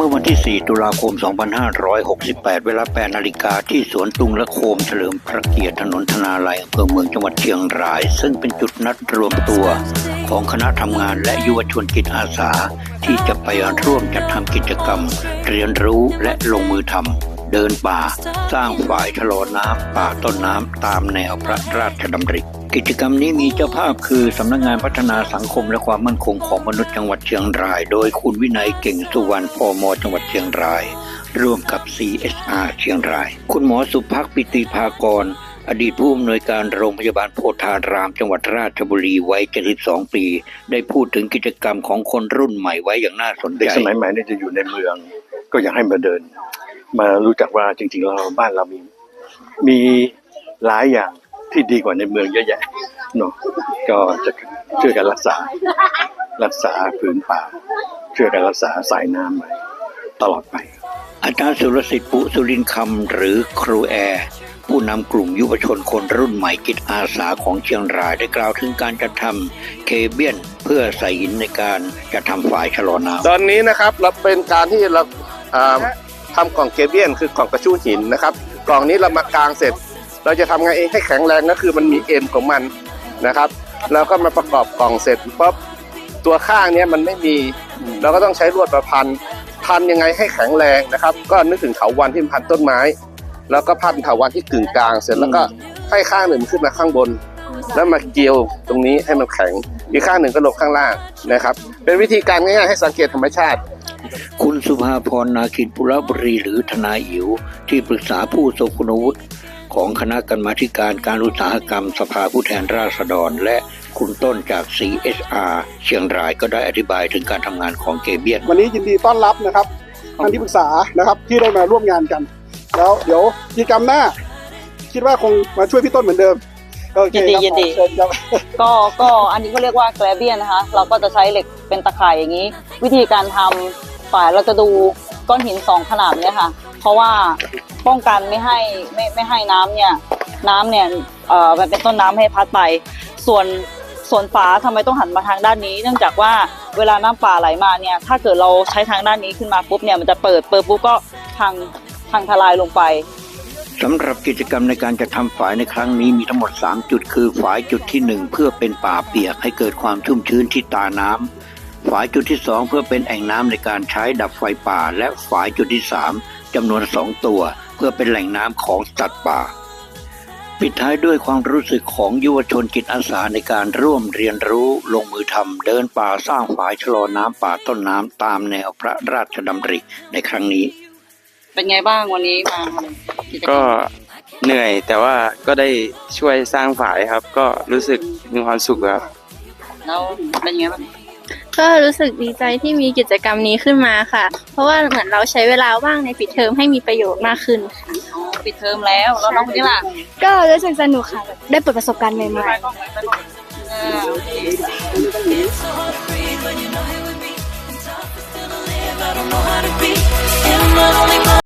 เมื่อวันที่ 4 ตุลาคม 2568 เวลา 8 นาฬิกาที่สวนตุงและโคมเฉลิมพระเกียรติถนนธนาลัยอำเภอเมืองจังหวัดเชียงราย ซึ่งเป็นจุดนัดรวมตัวของคณะทำงานและยุวชนกิจอาสา ที่จะไปร่วมจัดทำกิจกรรม เรียนรู้และลงมือทำ เดินป่า สร้างฝ่ายชะลอน้ำป่าต้นน้ำตามแนวพระราชดำริกิจกรรมนี้มีเจ้าภาพคือสำนักงานพัฒนาสังคมและความมั่นคงของมนุษย์จังหวัดเชียงราย โดยคุณวินัยเก่งสุวรรณพมจังหวัดเชียงราย ร่วมกับ CSR เชียงราย คุณหมอสุภักปิติภากร อดีตผู้อำนวยการโรงพยาบาลโพธาราม จังหวัดราชบุรีวัย 72 ปี ได้พูดถึงกิจกรรมของคนรุ่นใหม่ไว้อย่างน่าสนใจเด็กสมัยใหม่นี่จะอยู่ในเมือง ก็อยากให้มาเดิน มารู้จักว่าจริงๆแล้วบ้านเรามี มีหลายอย่างที่ดีกว่าในเมืองเยอะแยะเนาะก็จะช่วยกันรักษา รักษาผืนป่าช่วยกันรักษาสายน้ำไว้ตลอดไป อาจารย์สุรสิทธิ์ปุสุรินทร์คำหรือครูแอร์ผู้นำกลุ่มยุวชนคนรุ่นใหม่จิตอาสาของเชียงรายได้กล่าวถึงการจัดทำเคเบียนเพื่อใส่หินในการจัดทำฝ่ายชะลอน้ตอนนี้นะครับเราเป็นการที่เรา อ่าทำกล่องเกเบียนคือกล่องกระชู้หินนะครับ กล่องนี้เรามากางเสร็จ เราจะทำไงเองให้แข็งแรงก็คือมันมีเอ็นของมันนะครับเราก็มาประกอบกล่องเสร็จปั๊บตัวข้างเนี้ยมันไม่มีเราก็ต้องใช้ลวดประพันพันยังไงให้แข็งแรงนะครับ ก็นึกถึงเถาวันที่มันพันต้นไม้ แล้วก็พันเถาวันที่กึ่งกลางเสร็จแล้วก็ให้ข้างหนึ่งขึ้นมาข้างบน แล้วมาเกี่ยวตรงนี้ให้มันแข็งอีกข้างหนึ่งก็ลงข้างล่างนะครับ เป็นวิธีการง่ายๆให้สังเกตธรรมชาติำ คุณสุภาพรนาคินปุระบุรีหรือทนายอิ๋วที่ปรึกษาผู้ทรงคุณวุฒิของคณะกรรมาธิการการอุตสาหกรรมสภาผู้แทนราษฎร และคุณต้นจาก CSR เชียงรายก็ได้อธิบายถึงการทำงานของเกเบียน วันนี้ยินดีต้อนรับนะครับท่านที่ปรึกษานะครับที่ได้มาร่วมงานกัน แล้วเดี๋ยวกิจกรรมหน้า คิดว่าคงมาช่วยพี่ต้นเหมือนเดิมโอเคครับยินดีขอเชิญครับก็ก็อันนี้เขาเรียกว่าแกลเบียนนะคะ เราก็จะใช้เหล็กเป็นตะข่ายอย่างนี้ วิธีการทำ ฝ่ายเราจะดูก้อนหินสองขนาดเนี่ยค่ะ เพราะว่าป้องกันไม่ให้ไม่ไม่ให้น้ำเนี่ยน้ำเนี่ยเอ่อมันเป็นต้นน้ำให้พัดไป ส่วนส่วนฝาทำไมต้องหันมาทางด้านนี้ เนื่องจากว่าเวลาน้ำป่าไหลมาเนี่ย ถ้าเกิดเราใช้ทางด้านนี้ขึ้นมาปุ๊บเนี่ยมันจะเปิดเปิดปุ๊บก็พังพังทลายลงไปสำหรับกิจกรรมในการจะทำฝายในครั้งนี้มีทั้งหมด 3 จุดคือฝายจุดที่ 1 เพื่อเป็นป่าเปียกให้เกิดความชุ่มชื้นที่ตาน้ำ ฝายจุดที่2เพื่อเป็นแอ่งน้ำในการใช้ดับไฟป่า และฝายจุดที่3จำนวน2ตัว เพื่อเป็นแหล่งน้ำของสัตว์ป่า ปิดท้ายด้วยความรู้สึกของยุวชนจิตอาสาในการร่วมเรียนรู้ลงมือทำเดินป่าสร้างฝายชะลอน้ำป่าต้นน้ำตามแนวพระราชดำริในครั้งนี้ เป็นไงบ้างวันนี้มาทำกิจกรรมก็เหนื่อยแต่ว่าก็ได้ช่วยสร้างฝายครับ ก็รู้สึกมีความสุขครับแล้วเป็นยังไงบ้าง ก็รู้สึกดีใจที่มีกิจกรรมนี้ขึ้นมาค่ะ เพราะว่าเหมือนเราใช้เวลาว่างในปิดเทอมให้มีประโยชน์มากขึ้นค่ะอ๋อปิดเทอมแล้วแล้วน้องคนนี้ล่ะก็รู้สึกสนุกค่ะแบบได้เปิดประสบการณ์ใหม่ไปๆ